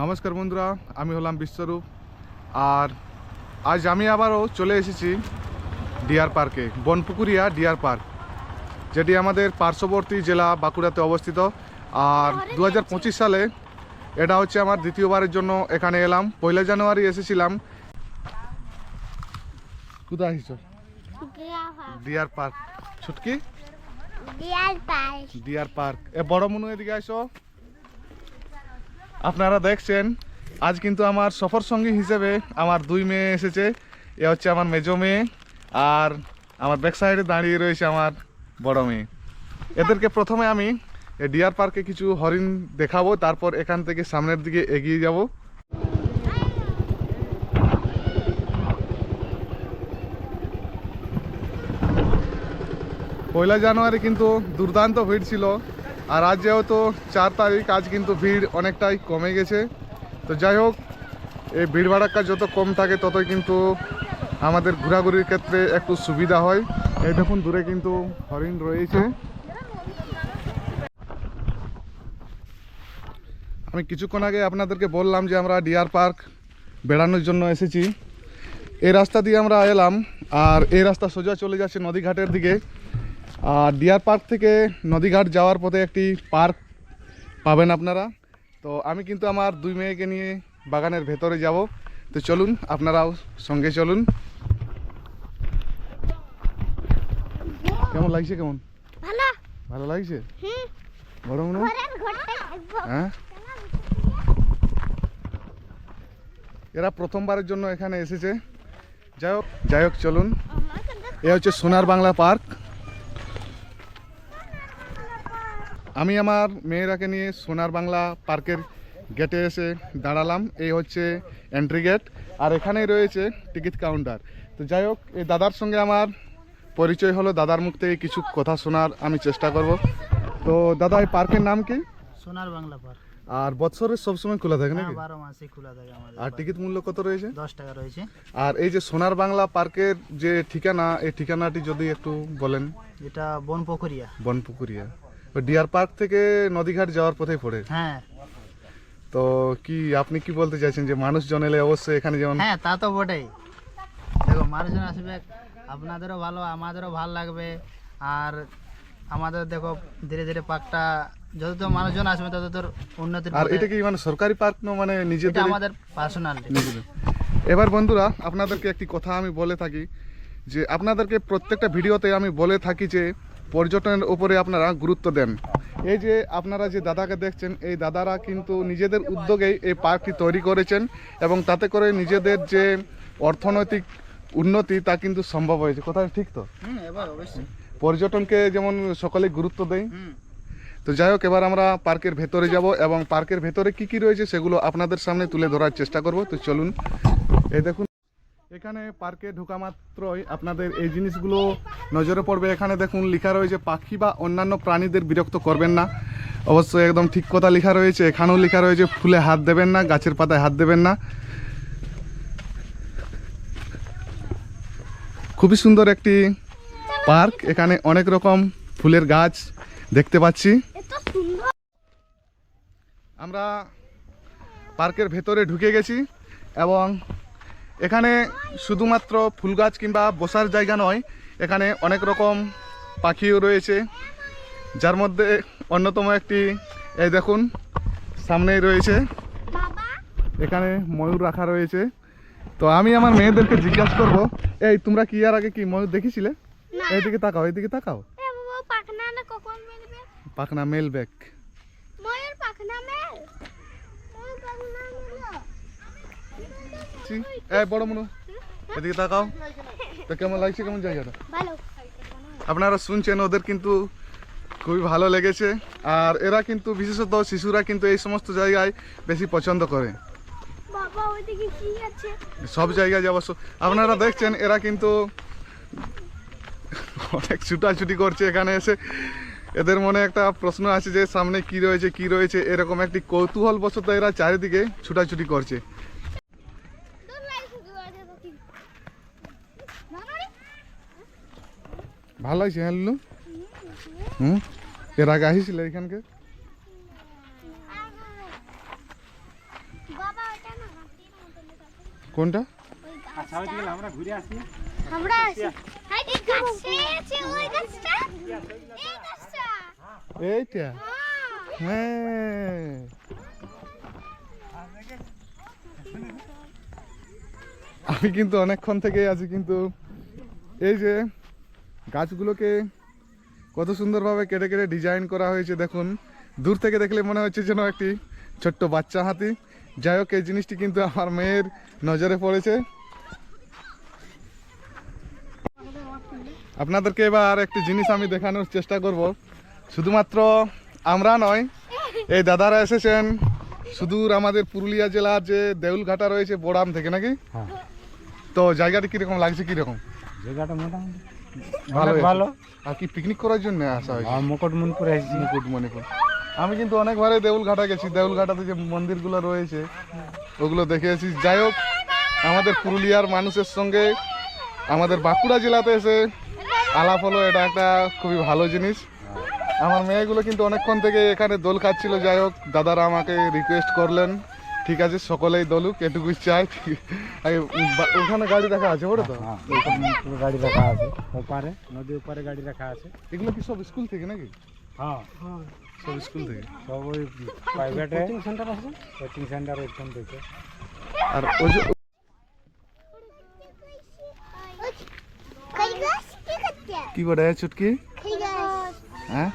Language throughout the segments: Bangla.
নমস্কার বন্ধুরা আমি হলাম বিশ্বরূপ। আর আজ আমি আবারও চলে এসেছি ডিয়ার পার্কে বনপুকুরিয়া ডিয়ার পার্ক যেটি আমাদের পার্শ্ববর্তী জেলা বাঁকুড়াতে অবস্থিত। আর দু হাজার পঁচিশ সালে এটা হচ্ছে আমার দ্বিতীয়বারের জন্য এখানে এলাম। পয়লা জানুয়ারি এসেছিলাম। কোথায় আসছো ডিয়ার পার্ক। ছুটকি? দিয়ার পাই ডিয়ার পার্ক। এ বড় মনু এদিকে আসো আপনারা দেখছেন, আজ কিন্তু আমার সফর সঙ্গী হিসেবে আমার দুই মেয়ে এসেছে। এ হচ্ছে আমার মেজো মেয়ে আর আমার ব্যাক সাইডে দাঁড়িয়ে রয়েছে আমার বড় মেয়ে। এদেরকে প্রথমে আমি ডিয়ার পার্কে কিছু হরিণ দেখাবো, তারপর এখান থেকে সামনের দিকে এগিয়ে যাব। পয়লা জানুয়ারি কিন্তু দুর্দান্ত ভিড় ছিল। আর আজ যেহেতু চার তারিখ, আজ কিন্তু ভিড় অনেকটাই কমে গেছে। তো যাই হোক, এই ভিড় ভাড়াক্কা যত কম থাকে, ততই কিন্তু আমাদের ঘোরাঘুরির ক্ষেত্রে একটু সুবিধা হয়। এই দেখুন, দূরে কিন্তু হরিণ রয়েছে। আমি কিছুক্ষণ আগে আপনাদেরকে বললাম যে আমরা ডিয়ার পার্ক বেড়ানোর জন্য এসেছি। এই রাস্তা দিয়ে আমরা এলাম, আর এই রাস্তা সোজা চলে যাচ্ছে নদীঘাটের দিকে। আর ডিয়ার পার্ক থেকে নদীঘাট যাওয়ার পথে একটি পার্ক পাবেন আপনারা। তো আমি কিন্তু আমার দুই মেয়েকে নিয়ে বাগানের ভেতরে যাব। তো চলুন আপনারাও সঙ্গে চলুন। কেমন লাগছে কেমন? ভালো। লাগছে? হ্যাঁ? এরা প্রথমবারের জন্য এখানে এসেছে। যাই হোক যাই হোক চলুন। এ হচ্ছে সোনার বাংলা পার্ক। আমি আমার মেয়েরাকে নিয়ে সোনার বাংলা পার্কের গেটে এসে দাঁড়ালাম। এই হচ্ছে এন্ট্রি গেট আর এখানেই রয়েছে টিকিট কাউন্টার তো যাই হোক এই দাদার সঙ্গে আমার পরিচয় হলো। দাদার মুখ থেকে কিছু কথা শোনার আমি চেষ্টা করব। তো দাদা এই পার্কের নাম কি? সোনার বাংলা পার্ক। আর বছরের সবসময় খোলা থাকে হ্যাঁ নাকি বারো মাসে খোলা থাকে আমাদের আর টিকিট মূল্য কত রয়েছে? দশ টাকা রয়েছে। আর এই যে সোনার বাংলা পার্কের যে ঠিকানা এই ঠিকানাটি যদি একটু বলেন। এটা বনপুকুরিয়া ওই ডিয়ার পার্ক থেকে নদীঘাট যাওয়ার পথেই পড়ে। হ্যাঁ। তো কি আপনি কি বলতে চাইছেন যে মানুষজন এলে অবশ্যই এখানে যেমন হ্যাঁ তা তো বটেই। দেখো মানুষজন আসবে আপনাদেরও ভালো আমাদেরও ভালো লাগবে। আর আমাদের দেখো ধীরে ধীরে পার্কটা যত তো মানুষজন আসবে তত তোর উন্নতির আর এটা কি মানে সরকারি পার্ক না মানে নিজেদের আমাদের পার্সোনাল নিজেদের। এবার বন্ধুরা আপনাদেরকে একটি কথা আমি বলে থাকি যে আপনাদেরকে প্রত্যেকটা ভিডিওতে আমি বলে থাকি যে পর্যটনের উপরে আপনারা গুরুত্ব দেন। এই যে আপনারা যে দাদাকে দেখছেন এই দাদারা কিন্তু নিজেদের উদ্যোগেই এই পার্কটি তৈরি করেছেন এবং তাতে করে নিজেদের যে অর্থনৈতিক উন্নতি তা কিন্তু সম্ভব হয়েছে। কোথায়? ঠিক তো? এবার অবশ্যই। পর্যটনকে যেমন সকলে গুরুত্ব দেয় তো যাই হোক এবার আমরা পার্কের ভেতরে যাব এবং পার্কের ভেতরে কি কি রয়েছে সেগুলো আপনাদের সামনে তুলে ধরার চেষ্টা করব। তো চলুন এই দেখুন। এখানে পার্কে ঢোকা মাত্রই আপনাদের এই জিনিসগুলো নজরে পড়বে। এখানে দেখুন লেখা রয়েছে পাখি বা অন্যান্য প্রাণীদের বিরক্ত করবেন না। অবশ্যই একদম ঠিক কথা লেখা রয়েছে এখানেও লেখা রয়েছে ফুলে হাত দেবেন না গাছের পাতায় হাত দেবেন না। খুবই সুন্দর একটি পার্ক এখানে অনেক রকম ফুলের গাছ দেখতে পাচ্ছি। আমরা পার্কের ভেতরে ঢুকে গেছি এবং এখানে শুধুমাত্র ফুল গাছ কিংবা বসার জায়গা নয় এখানে অনেক রকম পাখিও রয়েছে। যার মধ্যে অন্যতম একটি এই দেখুন সামনেই রয়েছে। এখানে ময়ূর রাখা রয়েছে। তো আমি আমার মেয়েদেরকে জিজ্ঞাসা করব এই তোমরা কি আর আগে কি ময়ূর দেখেছিলে? এইদিকে তাকাও এইদিকে তাকাও। পাখনা মেলবে? ময়ূর পাখনা মেল ময়ূর পাখনা মেল এই বড় মনু। এদিকে তাকাও। তো কেমন লাগছে কেমন জায়গাটা? আপনারা শুনছেন ওদের কিন্তু খুবই ভালো লেগেছে। আর এরা কিন্তু বিশেষত শিশুরা কিন্তু এই সমস্ত জায়গায় বেশি পছন্দ করে। সব জায়গায় স- আপনারা দেখছেন এরা কিন্তু অনেক ছুটাছুটি করছে এখানে এসে। এদের মনে একটা প্রশ্ন আছে যে সামনে কি রয়েছে কি রয়েছে? এরকম একটি কৌতূহল বশত এরা চারিদিকে ছুটাছুটি করছে দূর লাগছে দূর আছে তো কি বাবা রে ভালো লাগছে হ্যাঁ লুলু? হুম? এর আগে আসিছিল এখানকে। কোনটা? আচ্ছা আমরা ঘুরে আসি। আমরা আসি। এইটা? হ্যাঁ। হ্যাঁ। আমি কিন্তু অনেকক্ষণ থেকে আছি কিন্তু এই যে গাছগুলোকে কত সুন্দরভাবে কেটে কেটে ডিজাইন করা হয়েছে দেখুন। দূর থেকে দেখলে মনে হচ্ছে যেন একটি ছোট্ট বাচ্চা হাতি। যাই হোক এই জিনিসটি কিন্তু আমার মেয়ের নজরে পড়েছে। আপনাদেরকে এবার একটি জিনিস আমি দেখানোর চেষ্টা করব। শুধুমাত্র আমরা নয় এই দাদারা এসেছেন। সুদূর আমাদের পুরুলিয়া জেলার যে দেউলঘাটা রয়েছে বোড়াম থেকে নাকি? হ্যাঁ। তো জায়গাটি কীরকম লাগছে কীরকম? জায়গাটা মোটামুটি ভালো ভালো। আর কি পিকনিক করার জন্য আসা হয়েছে? মুকুটমণিপুরে এসেছি মুকুট মণিপুর আমি কিন্তু অনেকবারে দেউলঘাটা গেছি। দেউলঘাটাতে যে মন্দিরগুলো রয়েছে ওগুলো দেখে এসেছি। যাই হোক আমাদের পুরুলিয়ার মানুষের সঙ্গে আমাদের বাঁকুড়া জেলাতে এসে আলাপ হলো। এটা একটা খুবই ভালো জিনিস। আমার মেয়েগুলো কিন্তু অনেকক্ষণ থেকে এখানে দোল খাচ্ছিল। যাই হোক দাদারা আমাকে রিকোয়েস্ট করলেন। ঠিক আছে সকলেই দোলুক এটুকুই চাই। ওখানে গাড়ি রাখা আছে ওটা তো? হ্যাঁ গাড়ি রাখা আছে ওপারে নদীর ওপারে গাড়ি রাখা আছে। এগুলো কি সব স্কুল থেকে নাকি? হ্যাঁ। সব স্কুল থেকে? সব ওই প্রাইভেট কোচিং সেন্টার আছে? কোচিং সেন্টার ওইখান থেকে। আর ওই যে কি করতে কি করে চুটকি হ্যাঁ?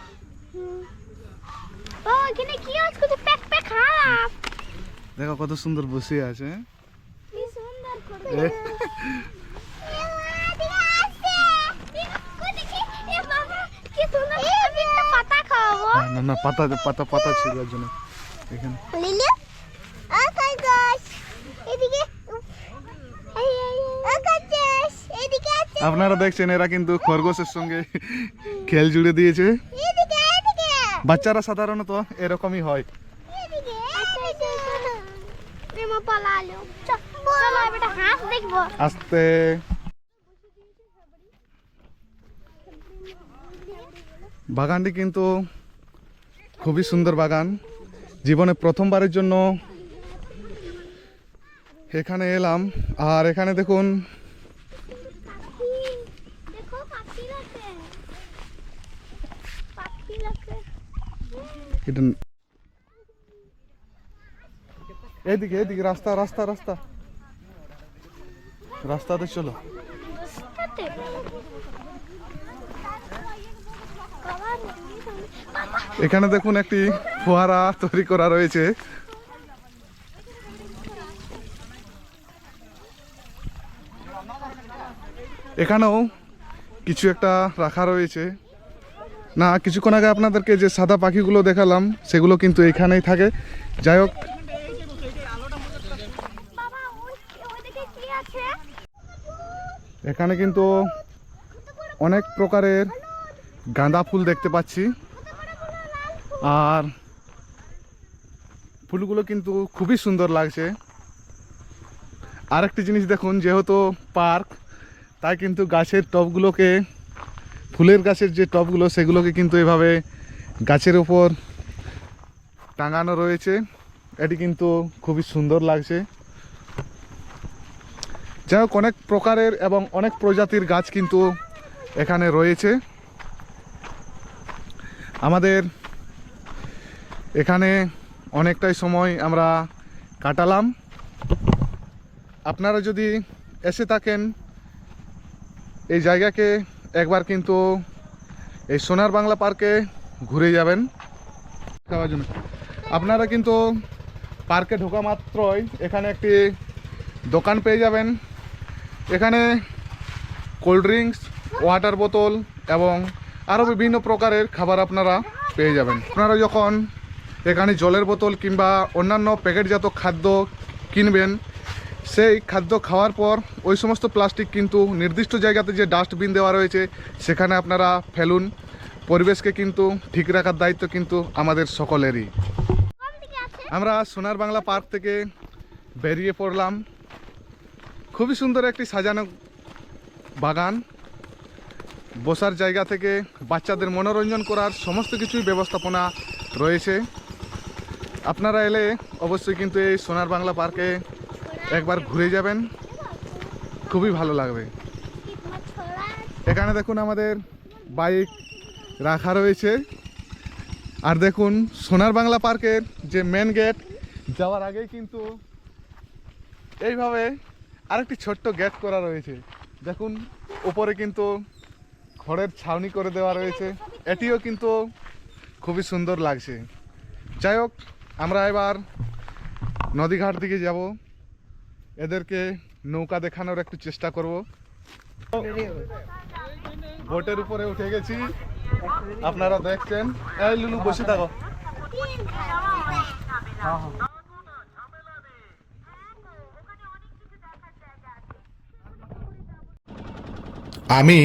ও এখানে কি আছে? দেখো কত সুন্দর বসে আছে। না না পাতা পাতা পাতা ছিল জন্য। এখানে। আপনারা দেখছেন এরা কিন্তু খরগোশের সঙ্গে খেল জুড়ে দিয়েছে। বাচ্চারা সাধারণত এরকমই হয়। পালালো চলো বেটা হাঁস দেখব। আস্তে বাগানটি কিন্তু খুবই সুন্দর বাগান। জীবনে প্রথমবারের জন্য এখানে এলাম। আর এখানে দেখুন এটা এদিকে এদিকে, রাস্তা রাস্তা রাস্তা। রাস্তাতে চলো। এখানে দেখুন একটি ফোয়ারা তৈরি করা রয়েছে। এখানেও কিছু একটা রাখা রয়েছে। না, কিছুক্ষণ আগে আপনাদেরকে যে সাদা পাখিগুলো দেখালাম, সেগুলো কিন্তু এখানেই থাকে। যাই হোক বাবা ওই ওইদিকে কি আছে এখানে কিন্তু অনেক প্রকারের গাঁদা ফুল দেখতে পাচ্ছি। আর ফুলগুলো কিন্তু খুবই সুন্দর লাগছে। আরেকটি জিনিস দেখুন, যেহেতু পার্ক, তাই কিন্তু গাছের টবগুলোকে, ফুলের গাছের যে টবগুলো, সেগুলোকে কিন্তু এভাবে গাছের উপর টাঙানো রয়েছে। এটি কিন্তু খুবই সুন্দর লাগছে। যাই হোক, অনেক প্রকারের এবং অনেক প্রজাতির গাছ কিন্তু এখানে রয়েছে। আমাদের এখানে অনেকটাই সময় আমরা কাটালাম। আপনারা যদি এসে থাকেন এই জায়গাকে, একবার কিন্তু এই সোনার বাংলা পার্কে ঘুরে যাবেন। খাওয়ার জন্য। আপনারা কিন্তু পার্কে ঢোকা মাত্রই এখানে একটি দোকান পেয়ে যাবেন। এখানে কোল্ড ড্রিঙ্কস ওয়াটার বোতল এবং আরও বিভিন্ন প্রকারের খাবার আপনারা পেয়ে যাবেন। আপনারা যখন এখানে জলের বোতল কিংবা অন্যান্য প্যাকেটজাত খাদ্য কিনবেন সেই খাদ্য খাওয়ার পর ওই সমস্ত প্লাস্টিক কিন্তু নির্দিষ্ট জায়গাতে যে ডাস্টবিন দেওয়া রয়েছে সেখানে আপনারা ফেলুন। পরিবেশকে কিন্তু ঠিক রাখার দায়িত্ব কিন্তু আমাদের সকলেরই। আমরা সোনার বাংলা পার্ক থেকে বেরিয়ে পড়লাম। খুবই সুন্দর একটি সাজানো বাগান। বসার জায়গা থেকে বাচ্চাদের মনোরঞ্জন করার সমস্ত কিছুই ব্যবস্থাপনা রয়েছে। আপনারা এলে অবশ্যই কিন্তু এই সোনার বাংলা পার্কে একবার ঘুরে যাবেন। খুবই ভালো লাগবে। এখানে দেখুন আমাদের বাইক রাখা রয়েছে। আর দেখুন সোনার বাংলা পার্কের যে মেন গেট যাওয়ার আগেই কিন্তু এইভাবে আরেকটি ছোট্ট গেট করা রয়েছে। দেখুন, উপরে কিন্তু খড়ের ছাউনি করে দেওয়া রয়েছে। এটিও কিন্তু খুবই সুন্দর লাগছে। যাই হোক, আমরা এবার নদীঘাট দিকে যাব। এদেরকে নৌকা দেখানোর একটু চেষ্টা করব। বোটের উপরে উঠে গেছি। আপনারা দেখছেন। এই লুলু, বসে থাকো। আমি,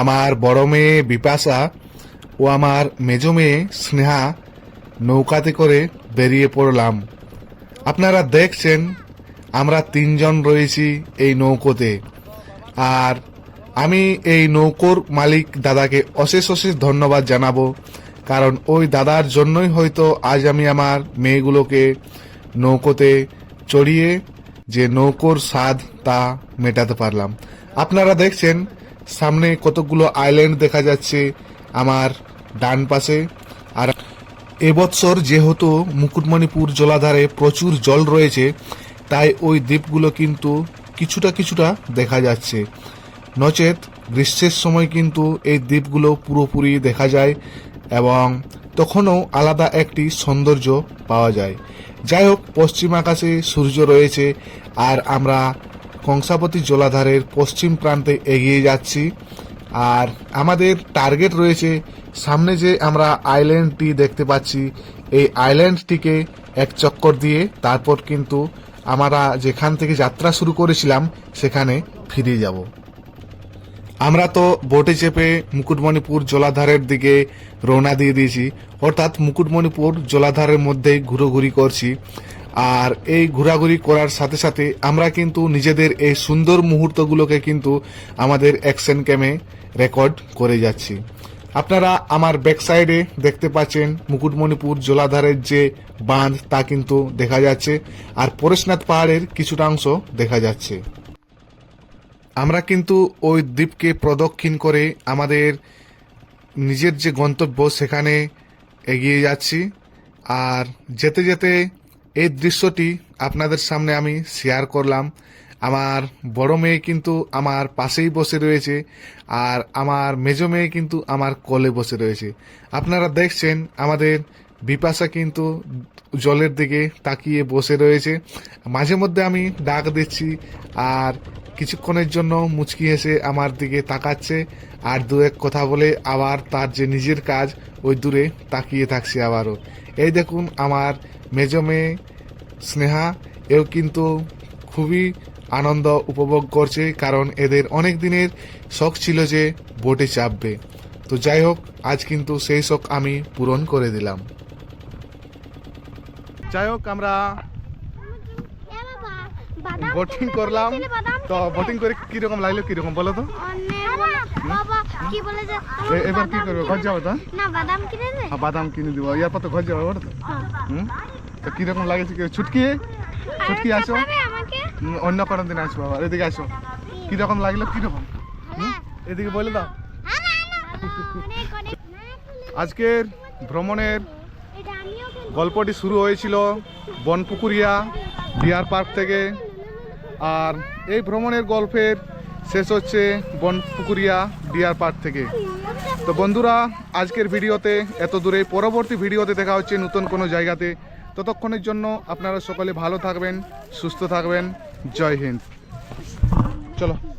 আমার বড় মেয়ে বিপাশা ও আমার মেজ মেয়ে স্নেহা নৌকাতে করে বেরিয়ে পড়লাম। আপনারা দেখছেন, আমরা তিনজন রয়েছি এই নৌকোতে। আর আমি এই নৌকোর মালিক দাদাকে অশেষ অশেষ ধন্যবাদ জানাব, কারণ ওই দাদার জন্যই হয়তো আজ আমি আমার মেয়েগুলোকে নৌকোতে চড়িয়ে যে নৌকোর স্বাদ তা মেটাতে পারলাম। আপনারা দেখছেন সামনে কতগুলো আইল্যান্ড দেখা যাচ্ছে আমার ডান পাশে। আর এবছর যেহেতু মুকুটমণিপুর জলাধারে প্রচুর জল রয়েছে, তাই ওই দ্বীপগুলো কিন্তু কিছুটা কিছুটা দেখা যাচ্ছে। নচেত গ্রীষ্মের সময় কিন্তু এই দ্বীপগুলো পুরোপুরি দেখা যায় এবং তখনও আলাদা একটি সৌন্দর্য পাওয়া যায়। যাই হোক, পশ্চিম আকাশে সূর্য রয়েছে, আর আমরা কংসাবতী জলাধারের পশ্চিম প্রান্তে এগিয়ে যাচ্ছি। আর আমাদের টার্গেট রয়েছে, সামনে যে আমরা আইল্যান্ডটি দেখতে পাচ্ছি, এই আইল্যান্ডটিকে এক চক্কর দিয়ে তারপর কিন্তু আমরা যেখান থেকে যাত্রা শুরু করেছিলাম, সেখানে ফিরে যাব। আমরা তো বোটে চেপে মুকুটমণিপুর জলাধারের দিকে রওনা দিয়ে দিয়েছি। অর্থাৎ মুকুটমণিপুর জলাধারের মধ্যেই ঘুরোঘুরি করছি। আর এই ঘোরাঘুরি করার সাথে সাথে আমরা কিন্তু নিজেদের এই সুন্দর মুহূর্তগুলোকে কিন্তু আমাদের অ্যাকশন ক্যামে রেকর্ড করে যাচ্ছি। আপনারা আমার ব্যাক সাইডে দেখতে পাচ্ছেন মুকুটমণিপুর জলাধারের যে বাঁধ তা কিন্তু দেখা যাচ্ছে আর পরেশনাথ পাহাড়ের কিছুটা অংশ দেখা যাচ্ছে। আমরা কিন্তু ওই দ্বীপকে প্রদক্ষিণ করে আমাদের নিজের যে গন্তব্য সেখানে এগিয়ে যাচ্ছি। আর যেতে যেতে এই দৃশ্যটি আপনাদের সামনে আমি শেয়ার করলাম। আমার বড় মেয়ে কিন্তু আমার পাশেই বসে রয়েছে আর আমার মেজ মেয়ে কিন্তু আমার কলে বসে রয়েছে। আপনারা দেখছেন আমাদের বিপাশা কিন্তু জলের দিকে তাকিয়ে বসে রয়েছে। মাঝে মধ্যে আমি ডাক দিচ্ছি আর কিছুক্ষণের জন্য মুচকি হেসে আমার দিকে তাকাচ্ছে আর দু এক কথা বলে আবার তার যে নিজের কাজ, ওই দূরে তাকিয়ে থাকছে আবারও। এই দেখুন আমার মেজ মেয়ে স্নেহা এও কিন্তু খুবই আনন্দ উপভোগ করছে কারণ এদের অনেক দিনের শখ ছিল যে বোটে চাপবে। তো যাই হোক আজ কিন্তু সেই শখ আমি পূরণ করে দিলাম। যাই হোক আমরা বোটিং করলাম। তো বোটিং করে কীরকম লাগল কীরকম বলো তো? বাবা এবার কি করবে? ঘর যাব তো? না বাদাম কিনে দিব। পর তো ঘর যাব ওটা তো। হ্যাঁ। হুম? তো কীরকম লাগেছে কি? ছুটকি? ছুটকি আসো। অন্য কোনো দিন আসব আবার। এদিকে আসো। কীরকম লাগল? কীরকম? এদিকে বলে দাও। আজকের ভ্রমণের। গল্পটি শুরু হয়েছিল বনপুকুরিয়া ডিয়ার পার্ক থেকে। আর এই ভ্রমণের গল্পের শেষ হচ্ছে বনপুকুরিয়া ডিয়ার পার্ক থেকে। তো বন্ধুরা, আজকের ভিডিওতে এত দূরে, পরবর্তী ভিডিওতে দেখা হচ্ছে নতুন কোনো জায়গাতে। ততক্ষণের জন্য আপনারা সকলে ভালো থাকবেন, সুস্থ থাকবেন। জয় হিন্দ। চলো।